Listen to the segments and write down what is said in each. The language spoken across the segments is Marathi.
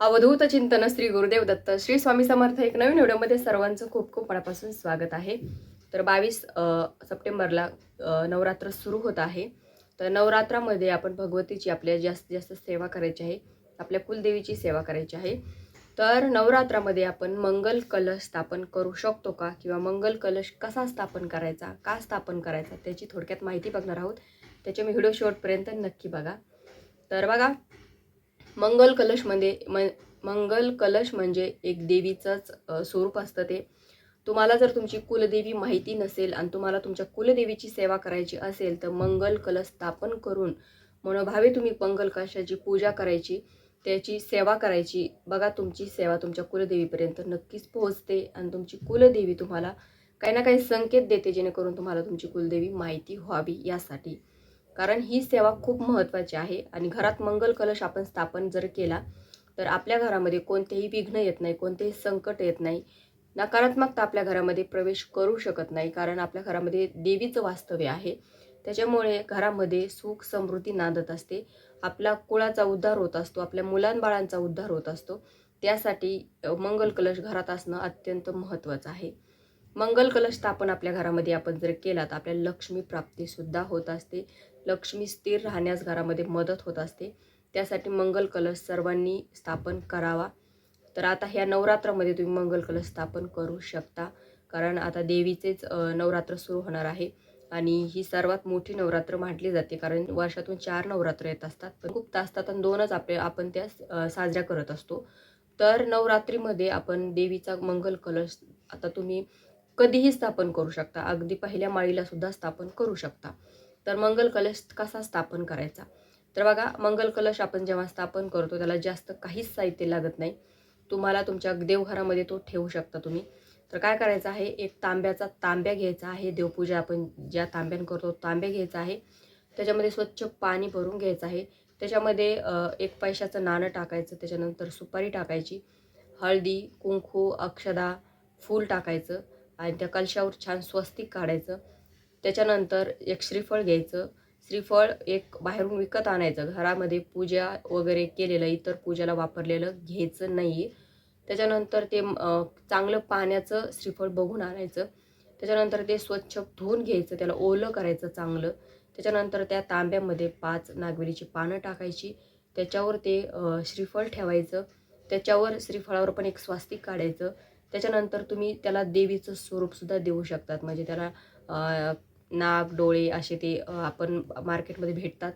अवधूत चिंतन श्री गुरुदेव दत्त. श्री स्वामी समर्थ एक नवीन व्हिडिओमध्ये सर्वांचं खूप खूप मनापासून स्वागत आहे. तर बावीस सप्टेंबरला नवरात्र सुरू होत आहे. तर नवरात्रामध्ये आपण भगवतीची आपल्या जास्तीत जास्त सेवा करायची आहे. आपल्या कुलदेवीची सेवा करायची आहे. तर नवरात्रामध्ये आपण मंगल कलश स्थापन करू शकतो का? किंवा मंगल कलश कसा स्थापन करायचा? का स्थापन करायचा? त्याची थोडक्यात माहिती बघणार आहोत. त्याचे मी व्हिडिओ शेवटपर्यंत नक्की बघा. तर बघा मंगल कलशमध्ये म मंगल कलश म्हणजे एक देवीचंच स्वरूप असतं ते. तुम्हाला जर तुमची कुलदेवी माहिती नसेल आणि तुम्हाला तुमच्या कुलदेवीची सेवा करायची असेल तर मंगल कलश स्थापन करून मनोभावे तुम्ही मंगल कलशाची पूजा करायची त्याची सेवा करायची. बघा तुमची सेवा तुमच्या कुलदेवीपर्यंत नक्कीच पोहोचते आणि तुमची कुलदेवी तुम्हाला काही ना काही संकेत देते जेणेकरून तुम्हाला तुमची कुलदेवी माहिती व्हावी यासाठी. कारण ही सेवा खूप महत्त्वाची आहे आणि घरात मंगल कलश आपण स्थापन जर केला तर आपल्या घरामध्ये कोणतेही विघ्न येत नाही कोणतेही संकट येत नाही. नकारात्मकता आपल्या घरामध्ये प्रवेश करू शकत नाही कारण आपल्या घरामध्ये देवीचं वास्तव्य आहे. त्याच्यामुळे घरामध्ये सुख समृद्धी नांदत असते. आपला कुळाचा उद्धार होत असतो आपल्या मुलांबाळांचा उद्धार होत असतो. त्यासाठी मंगल कलश घरात असणं अत्यंत महत्त्वाचं आहे. मंगल कलश स्थापन आपल्या घरामध्ये आपण जर केला तर आपल्याला लक्ष्मी प्राप्तीसुद्धा होत असते. लक्ष्मी स्थिर राहण्यास घरामध्ये मदत होत असते. त्यासाठी मंगल कलश सर्वांनी स्थापन करावा. तर आता ह्या नवरात्रामध्ये तुम्ही मंगल कलश स्थापन करू शकता. कारण आता देवीचेच नवरात्र सुरू होणार आहे. आणि ही सर्वात मोठी नवरात्र म्हटली जाते. कारण वर्षातून चार नवरात्र येत असतात. पण खूप तासतात आणि दोनच आपले आपण त्या साजऱ्या करत असतो. तर नवरात्रीमध्ये आपण देवीचा मंगल कलश आता तुम्ही कधीही स्थापन करू शकता. अगदी पहिल्या माळीला सुद्धा स्थापन करू शकता. तर मंगल कलश कसा स्थापन करायचा? तर बघा मंगल कलश आपण जेव्हा स्थापन करतो त्याला जास्त काहीच साहित्य लागत नाही. तुम्हाला तुमच्या देवघरामध्ये तो ठेवू शकता तुम्ही. तर काय करायचं आहे? एक तांब्याचा तांब्या घ्यायचा आहे. देवपूजा आपण ज्या तांब्यान करतो तांब्या घ्यायचा आहे. त्याच्यामध्ये स्वच्छ पाणी भरून घ्यायचं आहे. त्याच्यामध्ये एक पैशाचं नाणं टाकायचं. त्याच्यानंतर सुपारी टाकायची. हळदी कुंकू अक्षदा फूल टाकायचं. आणि त्या कलशावर छान स्वस्तिक काढायचं. त्याच्यानंतर एक श्रीफळ घ्यायचं. श्रीफळ एक बाहेरून विकत आणायचं. घरामध्ये पूजा वगैरे केलेलं इतर पूजेला वापरलेलं घ्यायचं नाही त्याच्यानंतर ते चांगलं पाण्याचं श्रीफळ बघून आणायचं. त्याच्यानंतर ते स्वच्छ धुवून घ्यायचं. त्याला ओलं करायचं चांगलं. त्याच्यानंतर त्या तांब्यामध्ये पाच नागवेलीची पानं टाकायची. त्याच्यावर ते श्रीफळ ठेवायचं. त्याच्यावर श्रीफळावर पण एक स्वास्तिक काढायचं. त्याच्यानंतर तुम्ही त्याला देवीचं स्वरूपसुद्धा देऊ शकतात. म्हणजे त्याला नाक डोळे असे ते आपण मार्केटमध्ये भेटतात.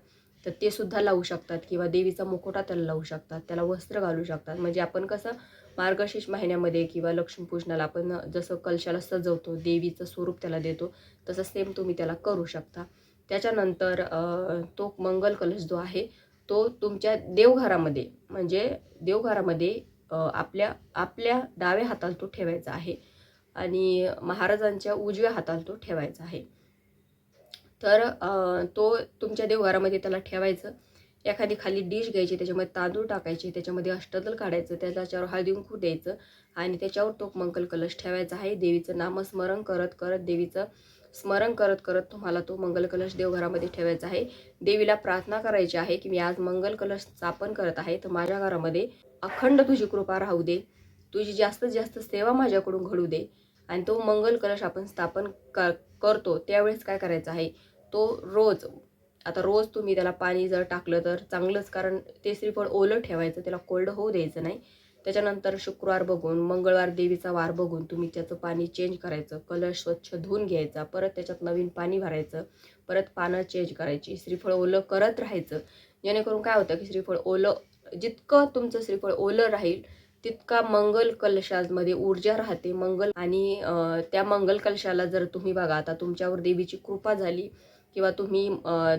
तर ते सुद्धा लावू शकतात किंवा देवीचा मुखोटा त्याला लावू शकतात. त्याला वस्त्र घालू शकतात. म्हणजे आपण कसं मार्गशीर्ष महिन्यामध्ये किंवा लक्ष्मीपूजनाला आपण जसं कलशाला सजवतो देवीचं स्वरूप त्याला देतो तसं सेम तुम्ही त्याला करू शकता. त्याच्यानंतर तो मंगल कलश जो आहे तो तुमच्या देवघरामध्ये म्हणजे देवघरामध्ये आपल्या आपल्या डाव्या हाताला तो ठेवायचा आहे. आणि महाराजांच्या उजव्या हाताला तो ठेवायचा आहे. तर तो तुमच्या देवघरामध्ये त्याला ठेवायचं. एखादी खाली डिश घ्यायची त्याच्यामध्ये तांदूळ टाकायचे त्याच्यामध्ये अष्टदल काढायचं त्याच्यावर हळदी कुंकू द्यायचं आणि त्याच्यावर तो मंगल कलश ठेवायचा आहे. देवीचं नामस्मरण करत करत देवीचं स्मरण करत करत तुम्हाला तो मंगल कलश देवघरामध्ये ठेवायचा आहे. देवीला प्रार्थना करायची आहे की मी आज मंगल कलश स्थापन करत आहे. तर माझ्या घरामध्ये अखंड तुझी कृपा राहू दे. तुझी जास्तीत जास्त सेवा माझ्याकडून घडू दे. आणि तो मंगल कलश आपण स्थापन क करतो त्यावेळेस काय करायचं आहे? तो रोज आता रोज तुम्ही त्याला पाणी जर टाकलं तर चांगलंच कारण ते श्रीफळ ओलं ठेवायचं त्याला कोल्ड होऊ द्यायचं नाही. त्याच्यानंतर शुक्रवार बघून मंगळवार देवीचा वार बघून तुम्ही त्याचं पाणी चेंज करायचं कलश स्वच्छ धुवून घ्यायचा परत त्याच्यात नवीन पाणी भरायचं परत पानं चेंज करायची श्रीफळ ओलं करत राहायचं. जेणेकरून काय होतं की श्रीफळ ओलं जितकं तुमचं श्रीफळ ओलं राहील तितका मंगल कलशामध्ये ऊर्जा राहते. मंगल आणि त्या मंगल कलशाला जर तुम्ही बघा आता तुमच्यावर देवीची कृपा झाली किंवा तुम्ही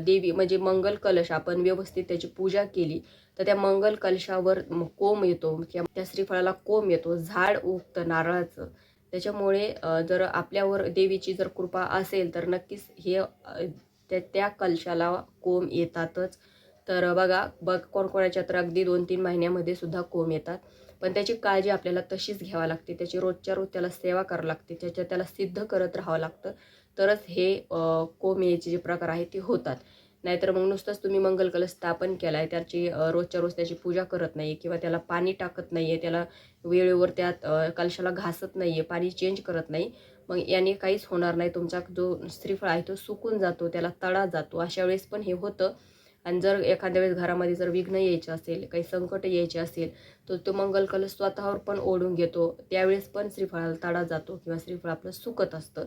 देवी म्हणजे मंगल कलश आपण व्यवस्थित त्याची पूजा केली तर त्या मंगल कलशावर कोंब येतो किंवा त्या श्रीफळाला कोंब येतो झाड उगतं नारळाचं. त्याच्यामुळे जर आपल्यावर देवीची जर कृपा असेल तर नक्कीच हे त्या त्या कलशाला कोंब येतातच. तर बघा बघ कोणकोणाच्या तर अगदी दोन तीन महिन्यामध्ये सुद्धा कोंब येतात. पण त्याची काळजी आपल्याला तशीच घ्यावी लागते. त्याची रोजच्या रोज त्याला सेवा करावी लागते. त्याच्या त्याला सिद्ध करत राहावं लागतं. तरच हे अ, कोंब यायचे जे प्रकार आहेत ते होतात. नाहीतर मग नुसतंच तुम्ही मंगल कलश स्थापन केला आहे त्याची रोजच्या रोज त्याची पूजा करत नाही किंवा त्याला पाणी टाकत नाही आहे त्याला वेळेवर त्यात कलशाला घासत नाही आहे पाणी चेंज करत नाही मग याने काहीच होणार नाही. तुमचा जो श्रीफळ आहे तो सुकून जातो त्याला तडा जातो. अशा वेळेस पण हे होतं. आणि जर एखाद्या वेळेस घरामध्ये जर विघ्न यायचे असेल काही संकट यायचे असेल तर तो मंगल कलश स्वतःवर पण ओढून घेतो. त्यावेळेस पण श्रीफळाला तडा जातो किंवा श्रीफळ आपलं सुकत असतं.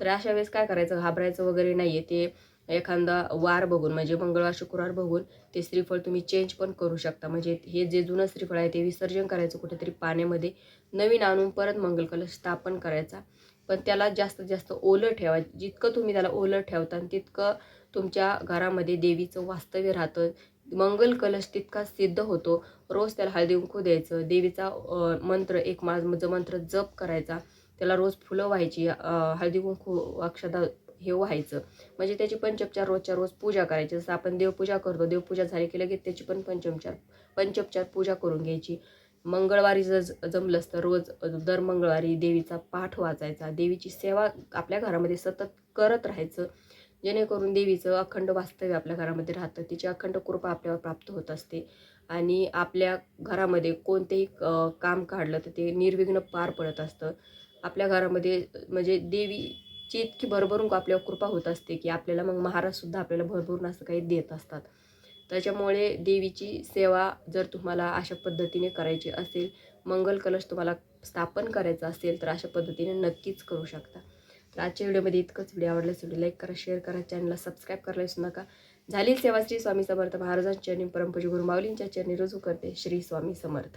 तर अशा वेळेस काय करायचं? घाबरायचं वगैरे नाही आहे ते एखादा वार बघून म्हणजे मंगळवार शुक्रवार बघून ते श्रीफळ तुम्ही चेंज पण करू शकता. म्हणजे हे जे जुनं श्रीफळ आहे ते विसर्जन करायचं कुठेतरी पाण्यामध्ये. नवीन आणून परत मंगल कलश स्थापन करायचा. पण त्याला जास्तीत जास्त ओलं ठेवा. जितकं तुम्ही त्याला ओलं ठेवता तितकं तुमच्या घरामध्ये देवीचं वास्तव्य राहतं. मंगल कलश तितका सिद्ध होतो. रोज त्याला हळदी कुंकू द्यायचं. देवीचा मंत्र एक माझ मंत्र जप करायचा. त्याला रोज फुलं व्हायची हळदी कुंकू अक्षदा हे व्हायचं. म्हणजे त्याची पंचोपचार रोजच्या रोज पूजा करायची. जसं आपण देवपूजा करतो देवपूजा झाली की लगेच त्याची पण पंचोपचार पंचोपचार पूजा करून घ्यायची. मंगळवारी जर ज- जमलंच तर रोज दर मंगळवारी देवीचा पाठ वाचायचा. देवीची सेवा आपल्या घरामध्ये सतत करत राहायचं. जेणेकरून देवीचं अखंड वास्तव्य आपल्या घरामध्ये राहतं. तिची अखंड कृपा आपल्यावर प्राप्त होत असते. आणि आपल्या घरामध्ये कोणतेही काम काढलं तर ते निर्विघ्न पार पडत असतं. आपल्या घरामध्ये म्हणजे देवीची इतकी भरभरून आपल्यावर कृपा होत असते की आपल्याला मग महाराजसुद्धा आपल्याला भरभरून असं काही देत असतात. त्याच्यामुळे देवीची सेवा जर तुम्हाला अशा पद्धतीने करायची असेल मंगल कलश तुम्हाला स्थापन करायचा असेल तर अशा पद्धतीने नक्कीच करू शकता. तर आजच्या व्हिडिओमध्ये इतकंच. व्हिडिओ आवडल्यास व्हिडिओ लाईक करा शेअर करा चॅनलला सबस्क्राईब करायला विसरू नका. झाली सेवा श्री स्वामी समर्थ महाराजांच्या चरणी परमपूजी गुरुमावलींच्या चरणी. रुजू करते श्री स्वामी समर्थ.